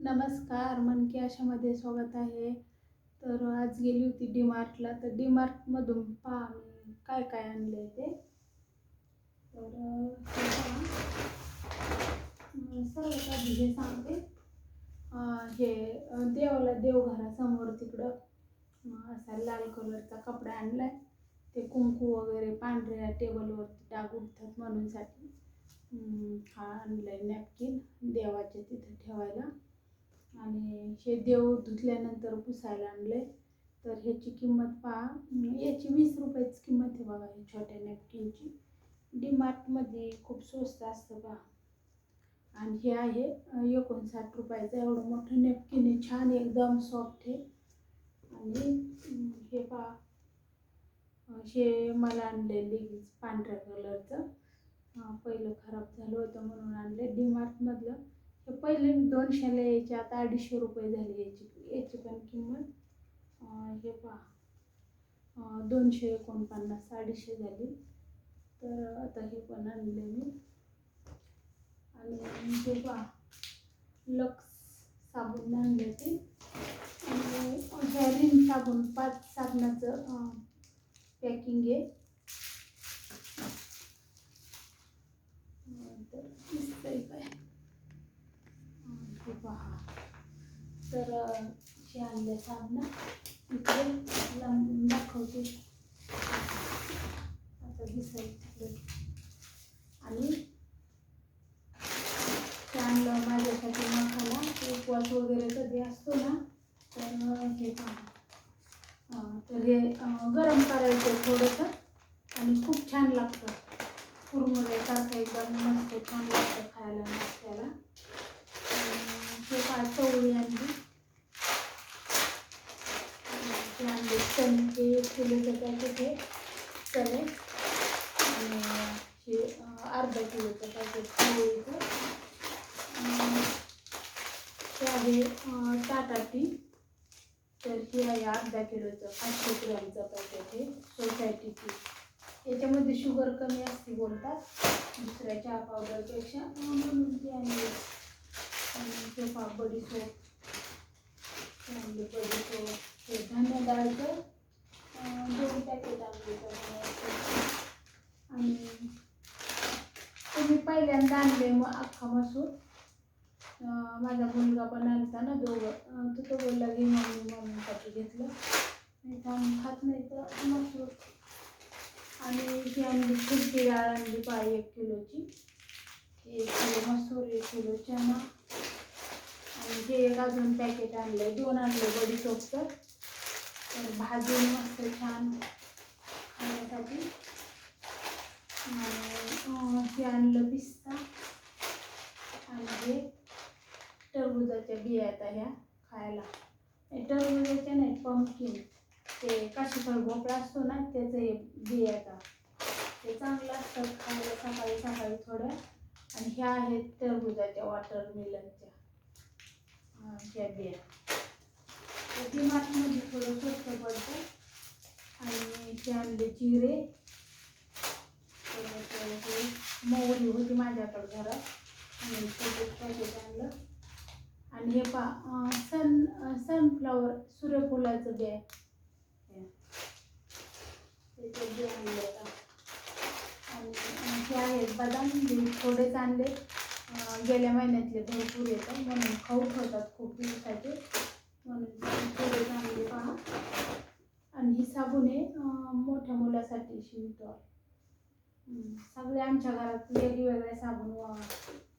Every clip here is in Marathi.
नमस्कार मन की आशामध्ये स्वागत आहे. तर आज गेली होती डी मार्टला तर डी मार्टमधून पहा मी काय काय आणले ते? तर सर्व हे सर्वात आधी हे सांगते. हे देवाला देवघरासमोर तिकडं असा लाल कलरचा कपडा आणलाय. ते कुंकू वगैरे पांढऱ्या टेबलवरती डाग उठतात म्हणूनसाठी हा हा आणलाय नॅपकिन देवाच्या तिथं ठेवायला. आणि हे देव धुतल्यानंतर पुसायला आणले तर ह्याची किंमत पहा. याची वीस रुपयाची किंमत आहे बघा ही छोट्या नॅपकिनची डी मार्टमध्ये खूप स्वस्त असतं पहा. आणि हे आहे एकोणसाठ रुपयाचं. एवढं मोठं नॅपकिन आहे छान एकदम सॉफ्ट आहे. आणि हे पहा. हे मला आणले पांढऱ्या कलरचं पहिलं खराब झालं होतं म्हणून आणले डी मार्टमधलं हे पहिले दोनशेला यायचे आता अडीचशे रुपये झाले याची याची पण किंमत. हे पहा. दोनशे एकोणपन्नास अडीचशे झाली. तर आता हे पण आणले मी. आणि हे पहा. लक्स साबण आणले ते. आणि ह्या रिन साबण पाच साबणाचं पॅकिंग आहे. अं, तर दिसतंय काय? हे पहा. तर हे आणले साबण इकडे लांबून दाखवते. आता दिसेल तिकडे. आणि ते आणलं माझ्यासाठी मखाला उपवास वगैरे कधी असतो ना तर हे पहा. तर हे गरम करायचं थोडंसं आणि खूप छान लागतं. कुरमुऱ्यासारखं एकदम मस्त छान लागतं खायला नाश्त्याला. अं, हे पहा ते आणले एक किलोचं पॅकेट हे चणे आणि हे अर्धा किलोचं पॅकेट चवळीचं ते आहे टाटा टी. तर ही आहे अर्धा किलोचं पाचशे ग्रॅमचं पॅकेट हे सोसायटीची याच्यामध्ये शुगर कमी असते बोलतात दुसऱ्या चहा पावडरपेक्षा म्हणून ती आणले आणि ते बडी बडीशोप ते बडी बडीशोप हे धान्य डाळचं दोन पॅकेट आणले आणि तुम्ही पहिल्यांदा आणले मग अख्खा मसूर. माझा मुलगा पण आणता ना दोघं. तो तो बोलला की मम्मी मम्मीसाठी घेतलं. नाही तर आम्ही खात नाही तर मसूर. आणि ही आणली खुर्ची डाळ आणली पाय एक किलोची. एक किलो मसूर एक किलो चणा. आणि हे एक अजून पॅकेट आणलं दोन आणलं बडी सोपचं तर भाजून मस्त छान खाण्यासाठी. हे आणलं पिस्ता. आणि हे टरबुजाच्या बिया आता ह्या खायला. टरबुजाच्या नाही पंपकिन ते काशीफळ भोपळा असतो ना त्याचं हे बिया ते चांगलं असतं खायला सकाळी सकाळी थोड्या आणि ह्या आहेत टरबुजाच्या वॉटरमेलनच्या अं, ह्या बिया डी मार्टमध्ये थोडं स्वस्त पडतं आणि ते आणले जिरे. परत हे मोहरी होती माझ्याकडे घरात. आणि छोटे पॅकेट आणलं. आणि हे पा सन सनफ्लॉवर सूर्यफुलाचं बी आहे. हे. त्याचं बी आणलं आणि हे आहेत बदाम थोडेच आणले. गेल्या महिन्यातले भरपूर येतात. म्हणून खाऊ ठेवतात खूप दिवसाचे. म्हणून ते चांगले पहा. आणि ही साबण मोठ्या मुलासाठी शिवतो. सगळे आमच्या घरात वेगवेगळे साबण वा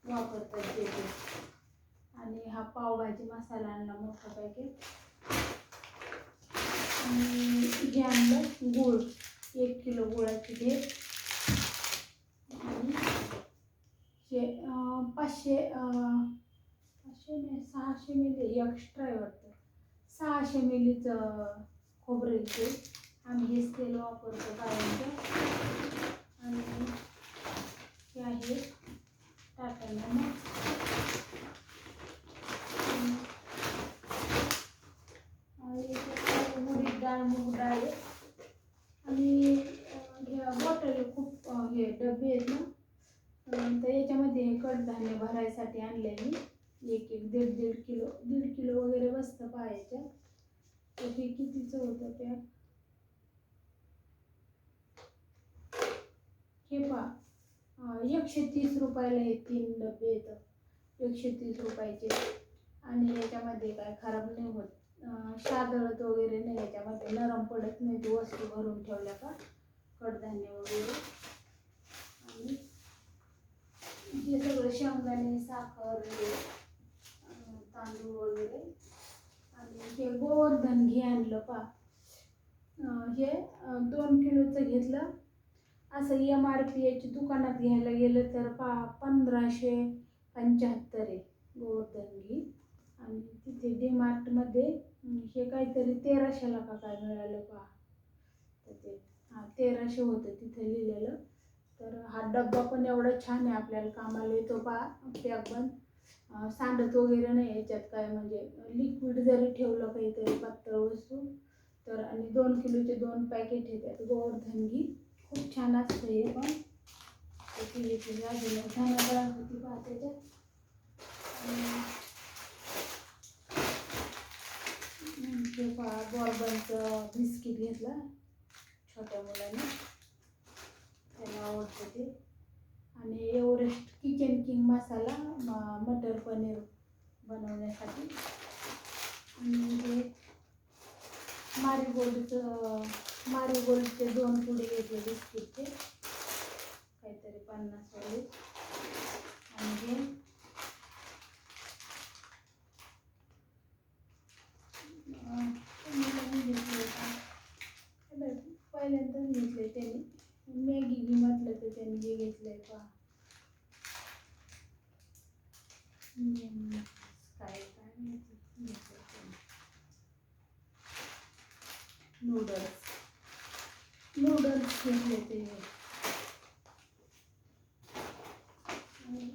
वापरतात ते ते. आणि हा पावभाजी मसाला आणला मोठा पॅकेट आणि हे आणलं गूळ. एक किलो गुळाची घेत आणि म्हणजे पाचशे पाचशे नाही सहाशे मिली एक्स्ट्रा आहे वाटतं. सहाशे मिलीचं खोबरेल तेल आम्ही हेच तेल वापरतो कायमचं आणि हे आहे टाकायला ना आणि उडीद डाळ मूग डाळ आणि अं, ह्या बॉटल खूप हे डबे आहेत ना तर याच्यामध्ये हे कडधान्य भरायसाठी आणले मी. एक एक दीड दीड किलो दीड किलो वगैरे बसतं पाहायच्या. तर हे कितीचं होतं त्या? हे पहा. एकशे तीस रुपयाला हे तीन डबे येतं. एकशे तीस रुपयाचे. आणि याच्यामध्ये काय खराब नाही होत. शादळत वगैरे नाही याच्यामध्ये नरम पडत नाही ती वस्तू भरून ठेवल्या का? कडधान्य वगैरे. आणि हे सगळं शेंगदाणे साखर तांदूळ वगैरे. आणि हे गोवर्धन घे आणलं पा. हे दोन किलोचं घेतलं. असं एम आर पी याची दुकानात घ्यायला गेलं तर पा पंधराशे पंच्याहत्तर आहे गोवर्धन घी. आणि तिथे डीमार्टमध्ये हे काहीतरी तेराशेला का काय मिळालं पा. तर ते हां तेराशे होतं तिथे लिहिलेलं. तर हा डब्बा पण एवढा छान आहे आपल्याला कामाला येतो पा पॅक पण सांडत वगैरे नाही याच्यात काय म्हणजे लिक्विड जरी ठेवलं काहीतरी पातळ वस्तू तर आणि दोन किलोचे दोन पॅकेट येतात गोवर्धन घी खूप छान असतं हे पण. त्याची याची अजून धनागळा होती पा त्याच्यात. हे पहा बॉर्बनचं बिस्किट घेतलं छोट्या मुलाने. त्याला आवडतं ते. आणि एव्हरेस्ट किचन किंग मसाला म- मटर पनीर बनवण्यासाठी. आणि हे मारीगोल्डचं मारीगोल्डचे दोन पुडे घेतले बिस्किटचे. काहीतरी पन्नास वाले. आणि हे अं, मुलांनी घेतले का हे बघ, पहिल्यांदाच घेतले त्यांनी मॅगी घे म्हटलं तर त्यांनी हे घेतलंय पहा हम्म, काय काय माहिती घेतलंय त्यांनी. नूडल्स नूडल्स घेतले ते आणि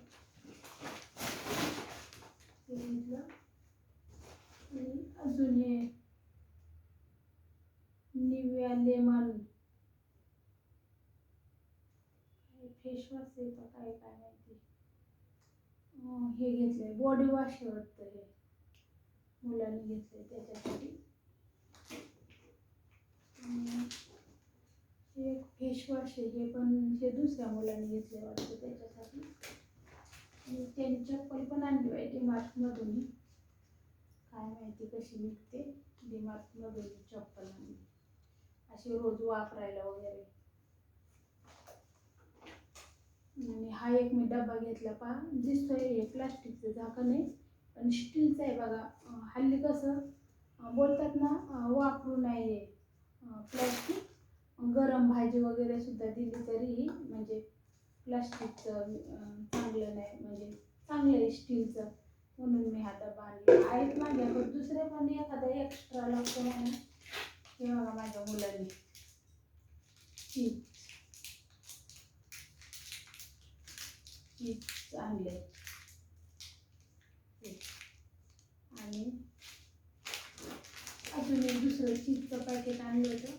ते घेतलं आणि अजून हे निव्या लेमन फेस वॉश आहे का काय काय माहिती. हे घेतलंय बॉडी वॉश आहे वाटतं हे. मुलांनी घेतलंय त्याच्यासाठी. हे एक फेस वॉश आहे हे पण हे दुसऱ्या मुलांनी घेतले वाटतं त्याच्यासाठी. आणि त्यांनी चप्पल पण आणली आहे डीमार्टमधून काय माहिती कशी निघते डीमार्टमधून चप्पल आणली. अशी रोज वापरायला वगैरे. आणि हा एक मी डबा घेतला पहा. दिसतोय हे प्लास्टिकचं झाकण आहे. पण स्टीलचं आहे बघा. हल्ली कसं बोलतात ना वापरू नाही प्लास्टिक गरम भाजी वगैरे सुद्धा दिली तरीही म्हणजे प्लास्टिकचं चांगलं नाही. म्हणजे चांगलं आहे स्टीलचं. म्हणून मी हा डबा आणला आहेत माझ्याकडे दुसरे पण एखादा एक्स्ट्रा लागतो म्हणून. हे बघा माझ्या मुलांनी. चीज चीज आणले आणि अजून एक दुसरं चीजचं पॅकेट आणलं होतं.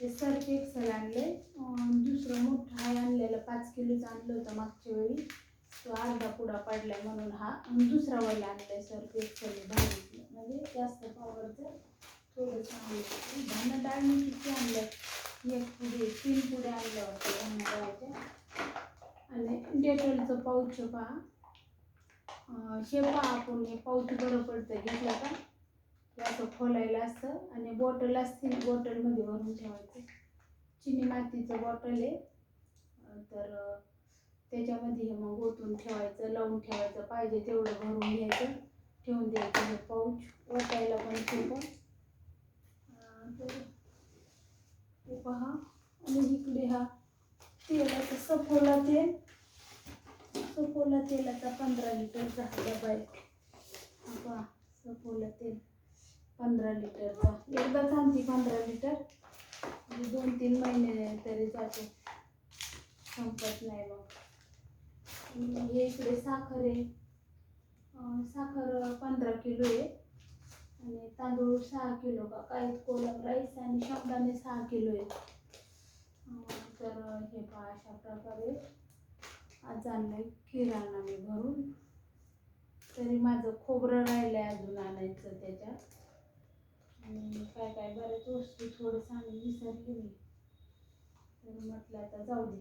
ते सर्फ एक्सल आणले दुसरं मोठं हाय आणलेलं पाच किलोचं आणलं होतं मागच्या वेळी. तो अर्धा पुडा पडला म्हणून हा. आणि दुसरा आणला आणलाय सर्फ एक्सल भाजी म्हणजे जास्त पावरचं थोडं चांगलं धान्य डाळ मी किती आणलं एक पुढे तीन पुढे आणलं होतं. धान्य डाळच्या. आणि डेटॉलचं पाऊच पहा. हे पहा आपण हे पाऊच बरं पडतं घेतलं का? हे असं खोलायला असतं आणि बॉटल असते बॉटलमध्ये भरून ठेवायचं. चिनी मातीचं बॉटल आहे. तर त्याच्यामध्ये हे मग ओतून ठेवायचं लावून ठेवायचं. पाहिजे तेवढं भरून घ्यायचं. ठेवून द्यायचं हे पाऊच. ओतायला पण सोपं. तर पहा. आणि इकडे हा तेलाचं सफोला तेल. सफोला तेलाचा पंधरा लिटर हा डबा सफोला तेल. पंधरा लिटरचा. एकदा आणते पंधरा लिटर. म्हणजे दोन तीन महिने तरी जाते. संपत नाही मग. हे इकडे साखर आहे. साखर पंधरा किलो आहे. आणि तांदूळ सहा किलो. का काही कोलम राईस आणि शेंगदाणे सहा किलो आहे. तर हे पहा अशा प्रकारे. आज आणलंय किराणा मी भरून. तरी माझं खोबरं राहिलंय अजून आणायचं त्याच्यात. आणि काय काय बऱ्याच वस्तू थोडंसं आम्ही विसरली मी तर म्हटलं आता जाऊ दे.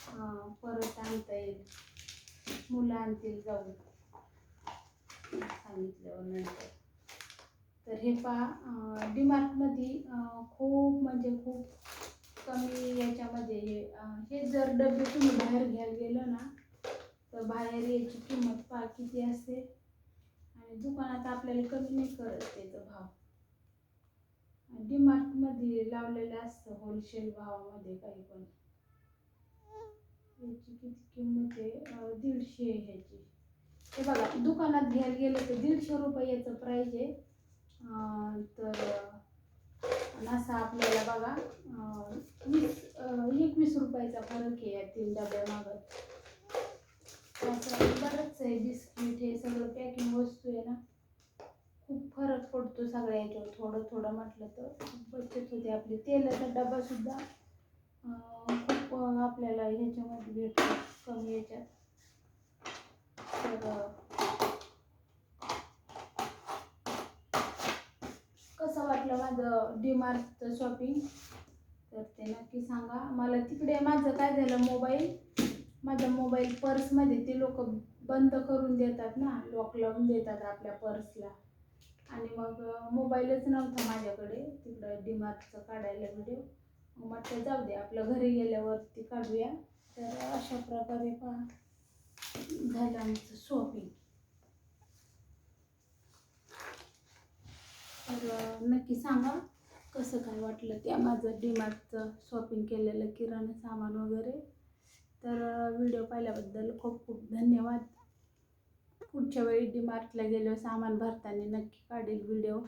हां परत आणता येईल. मुलं आणतील जाऊ सांगितल्यावर नंतर. तर हे पहा डीमार्टमध्ये खूप म्हणजे खूप कमी याच्यामध्ये हे जर डबे तुम्ही बाहेर घ्यायला गेलं ना तर बाहेर याची किंमत पहा किती असते? आणि दुकानात आपल्याला कमी नाही करत त्याचा भाव. डीमार्टमध्ये लावलेलं असतं होलसेल भावामध्ये काही पण. याची किती किंमत आहे? दीडशे आहे ह्याची. हे बघा दुकानात घ्यायला गेलं तर दीडशे रुपये याचं प्राईज आहे तर आणि असा आपल्याला बघा वीस एकवीस रुपयाचा फरक आहे या तीन डब्यामागं असं बरंच आहे बिस्किट हे सगळं पॅकिंग वस्तू आहे ना. खूप फरक पडतो सगळ्या याच्यावर थोडं थोडं म्हटलं तर. बचत होते आपली. तेलाचा डबासुद्धा खूप आपल्याला ह्याच्यामध्ये भेटतो कमी याच्यात. तर कसं वाटलं माझं डीमार्टचं शॉपिंग तर ते नक्की सांगा. मला तिकडे माझं काय झालं मोबाईल माझा मोबाईल पर्समध्ये ते लोक बंद करून देतात ना लॉक लावून देतात आपल्या पर्सला आणि मग मोबाईलच नव्हता माझ्याकडे. तिकडं डीमार्टचं काढायला व्हिडिओ मग म्हटलं जाऊ दे आपलं घरी गेल्यावरती काढूया. तर अशा प्रकारे पहा झालं आमचं शॉपिंग तर अं, नक्की सांगा कसं काय वाटलं त्या माझं डीमार्टचं शॉपिंग केलेलं किराणा सामान वगैरे. तर व्हिडिओ पाहिल्याबद्दल खूप खूप धन्यवाद. पुढच्या वेळी डीमार्टला गेलो सामान भरताना नक्की काढेल व्हिडिओ